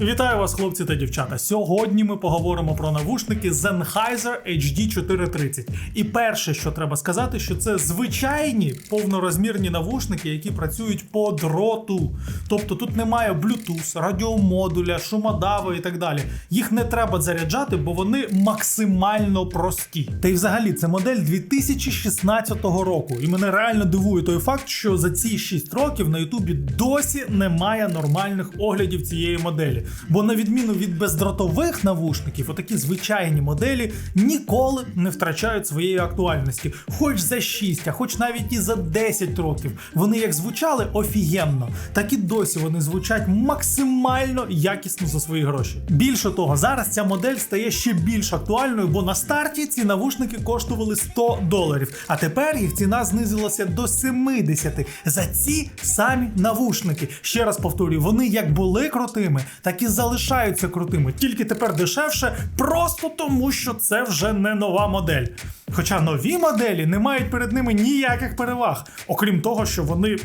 Вітаю вас, хлопці та дівчата. Сьогодні ми поговоримо про навушники Sennheiser HD 430. І перше, що треба сказати, що це звичайні повнорозмірні навушники, які працюють по дроту. Тобто тут немає Bluetooth, радіомодуля, шумодава і так далі. Їх не треба заряджати, бо вони максимально прості. Та й взагалі це модель 2016 року. І мене реально дивує той факт, що за ці 6 років на Ютубі досі немає нормальних оглядів цієї моделі. Бо на відміну від бездротових навушників, отакі звичайні моделі ніколи не втрачають своєї актуальності. Хоч за 6, а хоч навіть і за 10 років. Вони як звучали офігенно, так і досі вони звучать максимально якісно за свої гроші. Більше того, зараз ця модель стає ще більш актуальною, бо на старті ці навушники коштували 100 доларів, а тепер їх ціна знизилася до 70 за ці самі навушники. Ще раз повторюю, вони як були крутими, так і залишаються крутими, тільки тепер дешевше, просто тому, що це вже не нова модель. Хоча нові моделі не мають перед ними ніяких переваг, окрім того, що вони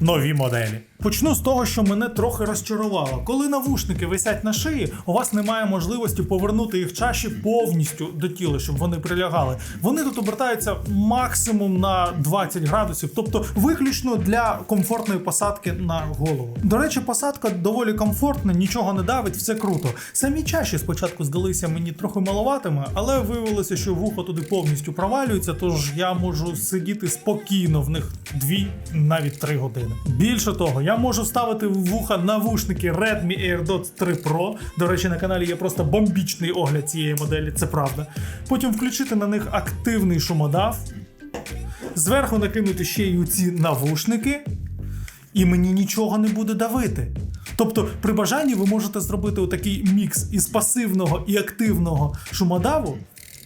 нові моделі. Почну з того, що мене трохи розчарувало. Коли навушники висять на шиї, у вас немає можливості повернути їх чаші повністю до тіла, щоб вони прилягали. Вони тут обертаються максимум на 20 градусів, тобто виключно для комфортної посадки на голову. До речі, посадка доволі комфортна, нічого не давить, все круто. Самі чаші спочатку здалися мені трохи маловатими, але виявилося, що вухо туди повністю провалюється, тож я можу сидіти спокійно в них дві, навіть три години. Більше того, я можу ставити в вуха навушники Redmi AirDots 3 Pro. До речі, на каналі є просто бомбічний огляд цієї моделі, це правда. Потім включити на них активний шумодав, зверху накинути ще й ці навушники, і мені нічого не буде давити. Тобто, при бажанні ви можете зробити отакий мікс із пасивного і активного шумодаву.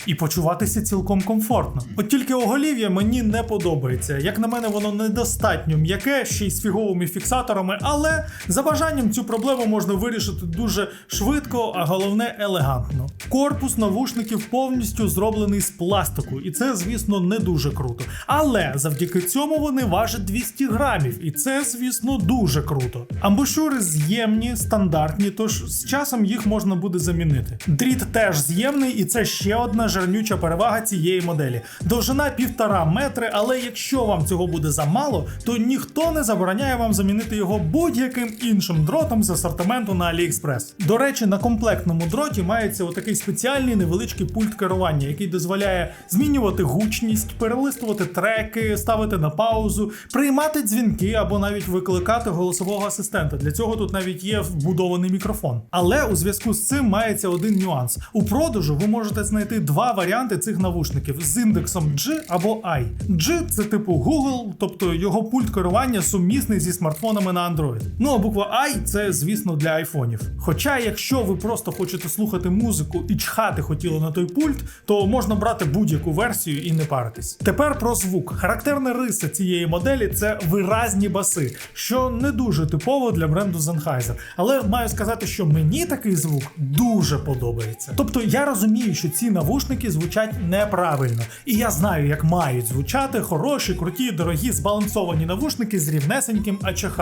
І почуватися цілком комфортно. От тільки оголів'я мені не подобається. Як на мене, воно недостатньо м'яке, ще й з фіговими фіксаторами, але за бажанням цю проблему можна вирішити дуже швидко, а головне елегантно. Корпус навушників повністю зроблений з пластику, і це, звісно, не дуже круто. Але завдяки цьому вони важать 200 грамів, і це, звісно, дуже круто. Амбушури з'ємні, стандартні, тож з часом їх можна буде замінити. Дріт теж з'ємний, і це ще одна жарнюча перевага цієї моделі. Довжина півтора метри, але якщо вам цього буде замало, то ніхто не забороняє вам замінити його будь-яким іншим дротом з асортименту на AliExpress. До речі, на комплектному дроті мається отакий спеціальний невеличкий пульт керування, який дозволяє змінювати гучність, перелистувати треки, ставити на паузу, приймати дзвінки або навіть викликати голосового асистента. Для цього тут навіть є вбудований мікрофон. Але у зв'язку з цим мається один нюанс: у продажу ви можете знайти два варіанти цих навушників з індексом G або I. G – це типу Google, тобто його пульт керування сумісний зі смартфонами на Android. Ну а буква I – це, звісно, для айфонів. Хоча, якщо ви просто хочете слухати музику і чхати хотіли на той пульт, то можна брати будь-яку версію і не паритись. Тепер про звук. Характерна риса цієї моделі це виразні баси, що не дуже типово для бренду Sennheiser. Але маю сказати, що мені такий звук дуже подобається. Тобто я розумію, що ці навушники звучать неправильно, і я знаю, як мають звучати хороші, круті, дорогі, збалансовані навушники з рівнесеньким АЧХ.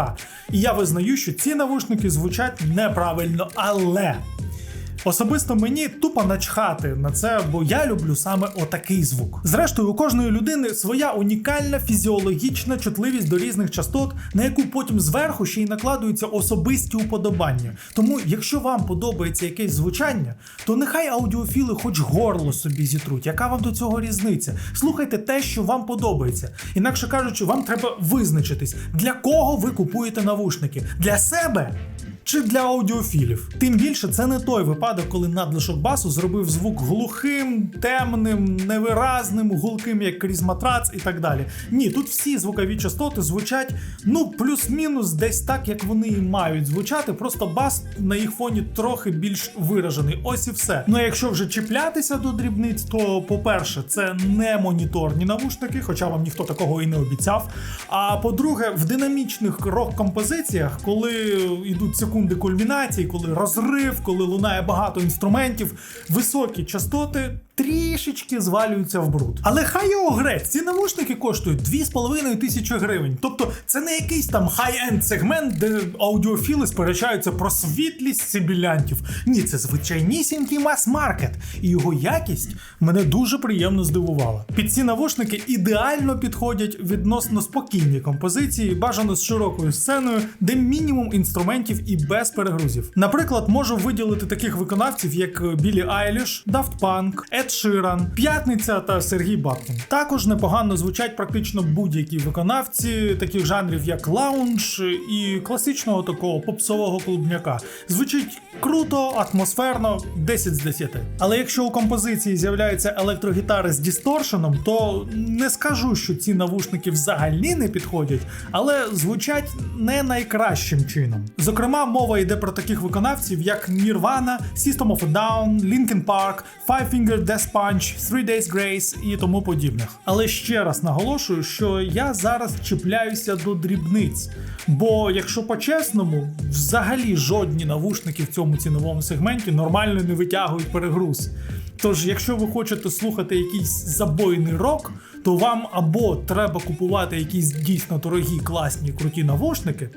І я визнаю, що ці навушники звучать неправильно, але. Особисто мені тупо начхати на це, бо я люблю саме отакий звук. Зрештою, у кожної людини своя унікальна фізіологічна чутливість до різних частот, на яку потім зверху ще й накладуються особисті уподобання. Тому, якщо вам подобається якесь звучання, то нехай аудіофіли хоч горло собі зітруть. Яка вам до цього різниця? Слухайте те, що вам подобається. Інакше кажучи, вам треба визначитись, для кого ви купуєте навушники. Для себе чи для аудіофілів. Тим більше це не той випадок, коли надлишок басу зробив звук глухим, темним, невиразним, гулким, як крізь матрац і так далі. Ні, тут всі звукові частоти звучать ну плюс-мінус десь так, як вони і мають звучати. Просто бас на їх фоні трохи більш виражений. Ось і все. Ну якщо вже чіплятися до дрібниць, то по-перше, це не моніторні навушники, хоча вам ніхто такого і не обіцяв. А по-друге, в динамічних рок-композиціях, коли йдуть секунди кульмінації, коли розрив, коли лунає багато інструментів, високі частоти трішечки звалюються в бруд. Але хай його грець, ці навушники коштують 2,5 тисячі гривень. Тобто це не якийсь там хай-енд сегмент, де аудіофіли сперечаються про світлість сибілянтів. Ні, це звичайнісінький мас-маркет, і його якість мене дуже приємно здивувала. Під ці навушники ідеально підходять відносно спокійні композиції, бажано з широкою сценою, де мінімум інструментів і без перегрузів. Наприклад, можу виділити таких виконавців, як Білі Айліш, Daft Punk, Ед Ширан, П'ятниця та Сергій Бабкін. Також непогано звучать практично будь-які виконавці таких жанрів, як лаунж і класичного такого попсового клубняка. Звучить круто, атмосферно, 10 з 10. Але якщо у композиції з'являються електрогітари з дісторшеном, то не скажу, що ці навушники взагалі не підходять, але звучать не найкращим чином. Зокрема, мова йде про таких виконавців, як Nirvana, System of a Down, Linkin Park, Five Finger Death Punch, Three Days Grace і тому подібних. Але ще раз наголошую, що я зараз чіпляюся до дрібниць. Бо, якщо по-чесному, взагалі жодні навушники в цьому ціновому сегменті нормально не витягують перегруз. Тож, якщо ви хочете слухати якийсь забойний рок, то вам або треба купувати якісь дійсно дорогі, класні, круті навушники,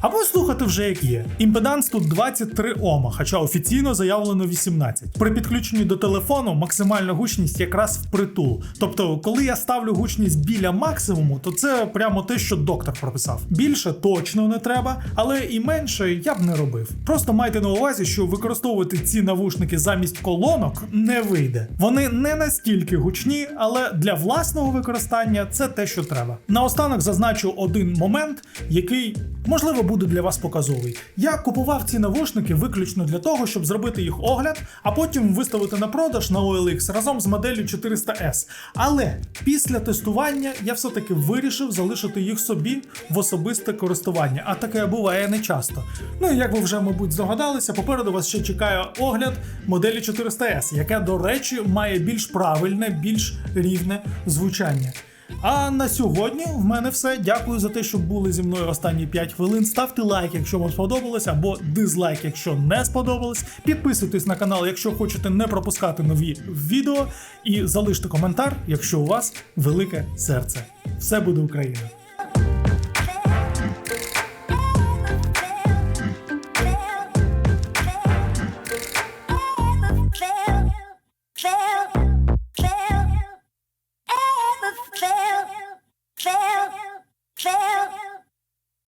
або слухати вже як є. Імпеданс тут 23 Ома, хоча офіційно заявлено 18. При підключенні до телефону максимальна гучність якраз впритул. Тобто, коли я ставлю гучність біля максимуму, то це прямо те, що доктор прописав. Більше точно не треба, але і менше я б не робив. Просто майте на увазі, що використовувати ці навушники замість колонок не вийде. Вони не настільки гучні, але для власного використання це те, що треба. Наостанок зазначу один момент, який можливо буде для вас показовий. Я купував ці навушники виключно для того, щоб зробити їх огляд, а потім виставити на продаж на OLX разом з моделлю 400S. Але після тестування я все-таки вирішив залишити їх собі в особисте користування, а таке буває не часто. Ну і як ви вже, мабуть, здогадалися, попереду вас ще чекає огляд моделі 400S, яка, до речі, має більш правильне, більш рівне звучання. А на сьогодні в мене все. Дякую за те, що були зі мною останні 5 хвилин. Ставте лайк, якщо вам сподобалось, або дизлайк, якщо не сподобалось. Підписуйтесь на канал, якщо хочете не пропускати нові відео. І залиште коментар, якщо у вас велике серце. Все буде Україна!